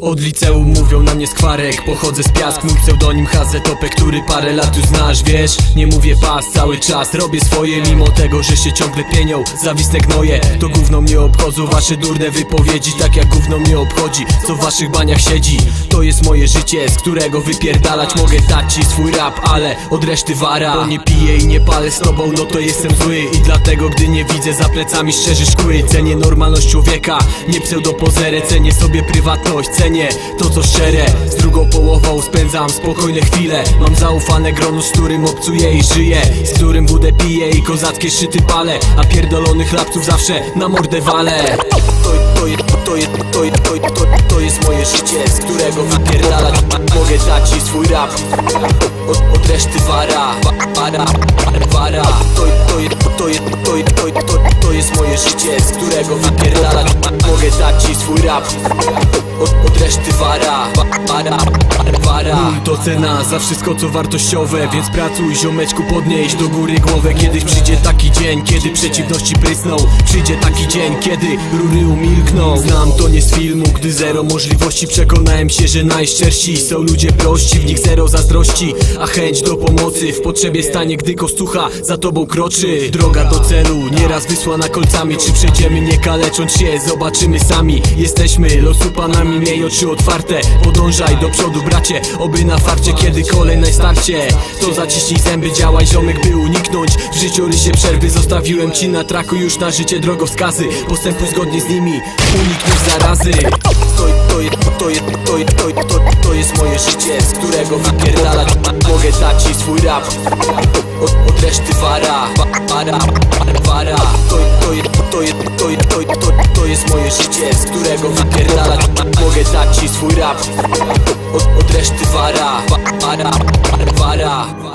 Od liceum mówią na mnie skwarek Pochodzę z piask, mój pseudonim HZOP Który parę lat tu znasz, wiesz? Nie mówię pas cały czas Robię swoje mimo tego, że się ciągle pienią Zawiste gnoje, to gówno mnie obchodzą Wasze durne wypowiedzi, tak jak gówno mnie obchodzi Co w waszych baniach siedzi. To jest moje życie, z którego wypierdalać Mogę dać ci swój rap, ale od reszty wara. Bo nie piję i nie palę z tobą, no to jestem zły. I dlatego, gdy nie widzę za plecami szczerzy szkły. Cenię normalność człowieka, nie pseudopozerę Cenię sobie prywatność, cenię to co szczere. Z drugą połową spędzam spokojne chwile. Mam zaufane grono, z którym obcuję i żyję. Z którym wódę piję i kozackie szyty palę. A pierdolonych lapców zawsze na mordę walę. To, to, to, to, to, to, to jest moje życie, z którego wypierdalać. Mogę dać ci swój rap. Od, od reszty wara. Wara, wara. To, to, to, to, to, jest, to, to jest moje życie, z którego wypierdalać Mogę dać ci swój rap. Od, od reszty wara Wara, wara. Ból to cena za wszystko co wartościowe. Więc pracuj ziomeczku podnieś do góry głowę. Kiedyś przyjdzie taki dzień, kiedy przeciwności prysną. Przyjdzie taki dzień, kiedy rury umilkną. Znam to nie z filmu, gdy zero możliwości. Przekonałem się, że najszczersi są ludzie prości. W nich zero zazdrości, a chęć do pomocy W potrzebie stanie, gdy kostucha za tobą kroczy. Droga do celu, nieraz wysłana kolcami. Czy przejdziemy nie kalecząc się, zobaczymy sami Jesteśmy. Losu panami, miej oczy otwarte. Podążaj do przodu bracie, oby na farcie Kiedy kolejne starcie, to zaciśnij zęby Działaj ziomek, by uniknąć. W życiu rysie przerwy Zostawiłem ci na traku już na życie drogowskazy. Postępuj zgodnie z nimi, unikniesz zarazy. To, to, to, to, to, to, to jest moje życie, z którego wypierdalać Mogę dać ci swój rap. Od, od reszty Wara, wara. To, to, jest, to, jest, to, to, to jest moje życie, z którego wypierdalać. Mogę dać ci swój rap. Od, od reszty wara Wara, wara